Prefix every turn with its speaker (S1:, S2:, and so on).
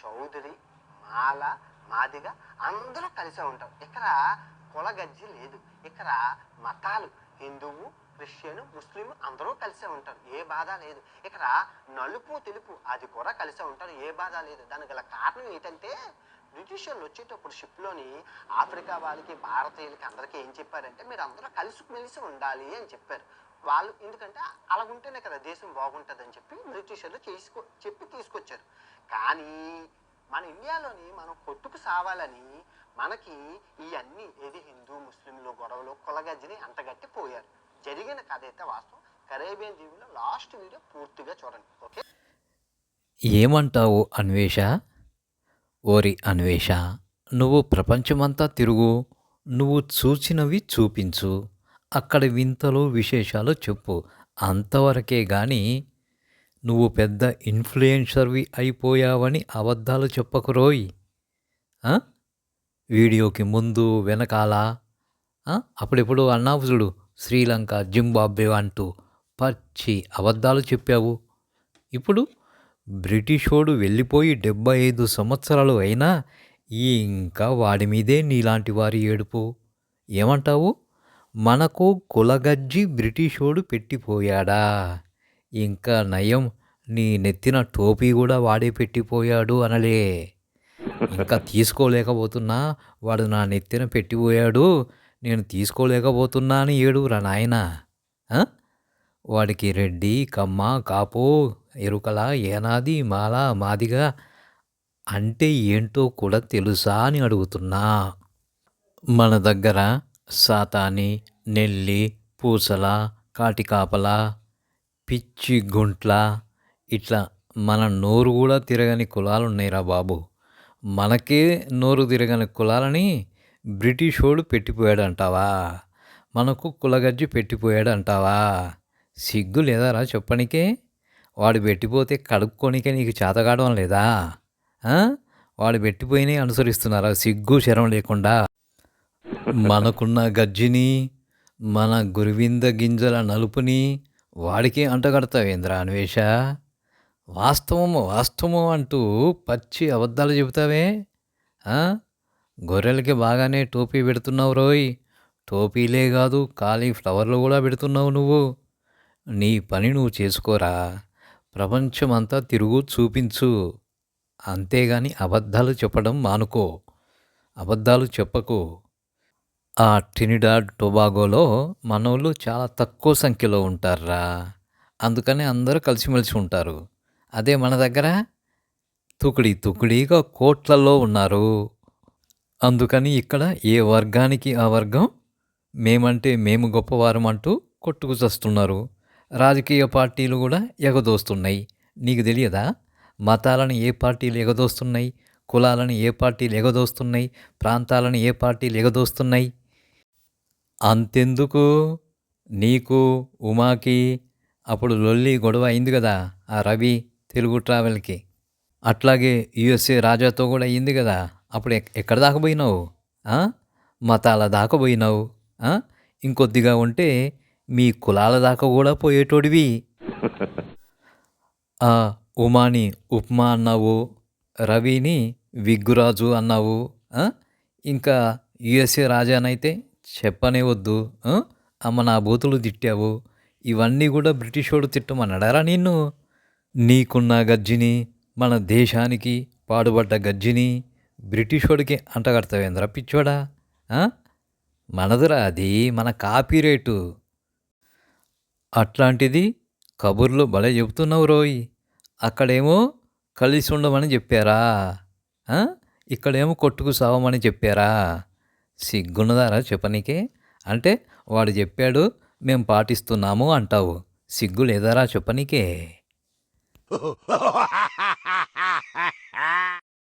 S1: చౌదరి మాల మాదిగ అందరూ కలిసే ఉంటారు ఇక్కడ కులగజ్జి లేదు. ఇక్కడ మతాలు హిందువు క్రిస్టియన్ ముస్లిం అందరూ కలిసే ఉంటారు. ఏ బాధ లేదు. ఇక్కడ నలుపు తెలుపు అది కూడా కలిసే ఉంటారు. ఏ బాధ లేదు. దానికి గల కారణం ఏంటంటే బ్రిటిషర్లు వచ్చేటప్పుడు షిప్లోని ఆఫ్రికా వాళ్ళకి భారతీయులకి అందరికీ ఏం చెప్పారంటే మీరు అందరూ కలిసి మెలిసి ఉండాలి అని చెప్పారు. వాళ్ళు ఎందుకంటే అలా ఉంటేనే కదా దేశం బాగుంటుంది అని చెప్పి బ్రిటిషర్లు చేసుకో చెప్పి తీసుకొచ్చారు. కానీ మన ఇండియాలోని మనం కొట్టుకు సావాలని మనకి ఈ ఏది హిందూ ముస్లింలు గొడవలు కులగజ్జిని అంతగట్టి పోయారు. జరిగిన కథ అయితే వాస్తవం. కరేబియన్ దీవులో లాస్ట్ వీడియో పూర్తిగా చూడండి. ఓకే?
S2: ఏమంటావు అన్వేష? ఓరి అన్వేష నువ్వు ప్రపంచమంతా తిరుగు నువ్వు చూచినవి చూపించు. అక్కడ వింతలు విశేషాలు చెప్పు. అంతవరకే గాని నువ్వు పెద్ద ఇన్ఫ్లుయెన్సర్వి అయిపోయావని అబద్ధాలు చెప్పకురోయ్ రోయ్. వీడియోకి ముందు వెనకాల అప్పుడెప్పుడు అన్నావు చూడు శ్రీలంక జింబాబ్వే అంటూ పచ్చి అబద్ధాలు చెప్పావు. ఇప్పుడు బ్రిటిషోడు వెళ్ళిపోయి డెబ్బై ఐదు సంవత్సరాలు అయినా ఇంకా వాడి మీదే నీలాంటి వారి ఏడుపు. ఏమంటావు? మనకు కులగజ్జి బ్రిటిషోడు పెట్టిపోయాడా? ఇంకా నయం నీ నెత్తిన టోపీ కూడా వాడే పెట్టిపోయాడు అనలే. ఇంకా తీసుకోలేకపోతున్నా వాడు నా నెత్తిన పెట్టిపోయాడు నేను తీసుకోలేకపోతున్నా అని ఏడురా నాయనా. వాడికి రెడ్డి కమ్మ కాపు ఎరుకల ఏనాది మాల మాదిగా అంటే ఏంటో కూడా తెలుసా అని అడుగుతున్నా. మన దగ్గర సాతాని నెల్లి పూసల కాటికాపల పిచ్చి గుంట్ల ఇట్లా మన నోరు కూడా తిరగని కులాలు ఉన్నాయిరా బాబు. మనకే నోరు తిరగని కులాలని బ్రిటిష్ వాడు పెట్టిపోయాడు అంటావా మనకు కులగజ్జి పెట్టిపోయాడు అంటావా సిగ్గు లేదారా చెప్పనికే? వాడు పెట్టిపోతే కడుక్కోనికే నీకు చేతగాడడం లేదా? వాడు పెట్టిపోయినే అనుసరిస్తున్నారా? సిగ్గు శరం లేకుండా. మనకున్న గజ్జిని మన గురువింద గింజల నలుపుని వాడికి అంటగడతావేంద్ర అన్వేష? వాస్తవం వాస్తవం అంటూ పచ్చి అబద్ధాలు చెబుతావే? గొర్రెలకి బాగానే టోపీ పెడుతున్నావు రోయ్. టోపీలే కాదు కాలీఫ్లవర్లు కూడా పెడుతున్నావు నువ్వు. నీ పని నువ్వు చేసుకోరా. ప్రపంచమంతా తిరుగు చూపించు. అంతేగాని అబద్ధాలు చెప్పడం మానుకో. అబద్ధాలు చెప్పకు. ఆ ట్రినిడాడ్ టొబాగోలో మనోళ్ళు చాలా తక్కువ సంఖ్యలో ఉంటారా అందుకని అందరూ కలిసిమెలిసి ఉంటారు. అదే మన దగ్గర? తుకుడి తుకుడిగా కోట్లలో ఉన్నారు. అందుకని ఇక్కడ ఏ వర్గానికి ఆ వర్గం? మేమంటే మేము గొప్పవారం అంటూ కొట్టుకుచస్తున్నారు రాజకీయ పార్టీలు కూడా ఎగదోస్తున్నాయి. నీకు తెలియదా? మతాలను ఏ పార్టీలు ఎగదోస్తున్నాయి? కులాలను ఏ పార్టీలు ఎగదోస్తున్నాయి? ప్రాంతాలను ఏ పార్టీలు ఎగదోస్తున్నాయి? అంతెందుకు నీకు ఉమాకి అప్పుడు లొల్లి గొడవ అయింది కదా ఆ రవి తెలుగు ట్రావెల్కి అట్లాగే యుఎస్ఏ రాజాతో కూడా అయ్యింది కదా అప్పుడు ఎక్- ఎక్కడ దాకా పోయినావు? మతాల దాకా పోయినావు? ఇంకొద్దిగా ఉంటే మీ కులాల దాకా కూడా పోయేటోడివి ఆ ఉమాని ఉప్మా అన్నావు రవిని విగ్గురాజు అన్నావు? ఇంకా యుఎస్ఏ రాజానైతే చెప్పనే వద్దు అమ్మ నా బూతులు తిట్టావు. ఇవన్నీ కూడా బ్రిటిషోడు తిట్టమన్నాడారా నిన్ను? నీకున్న గజ్జిని మన దేశానికి పాడుబడ్డ గజ్జిని బ్రిటిషోడికి అంటగడతావేంద్రా పిచ్చోడా? మనదురా అది మన కాపీ రేటు అట్లాంటిది కబుర్లు భలే చెబుతున్నావు రోయ్. అక్కడేమో కలిసి ఉండమని చెప్పారా ఇక్కడేమో కొట్టుకు సావమని చెప్పారా? సిగ్గున్నదారా చెప్పనీకే? అంటే వాడు చెప్పాడు మేము పాటిస్తున్నాము అంటావు. సిగ్గు లేదారా చెప్పనీకే?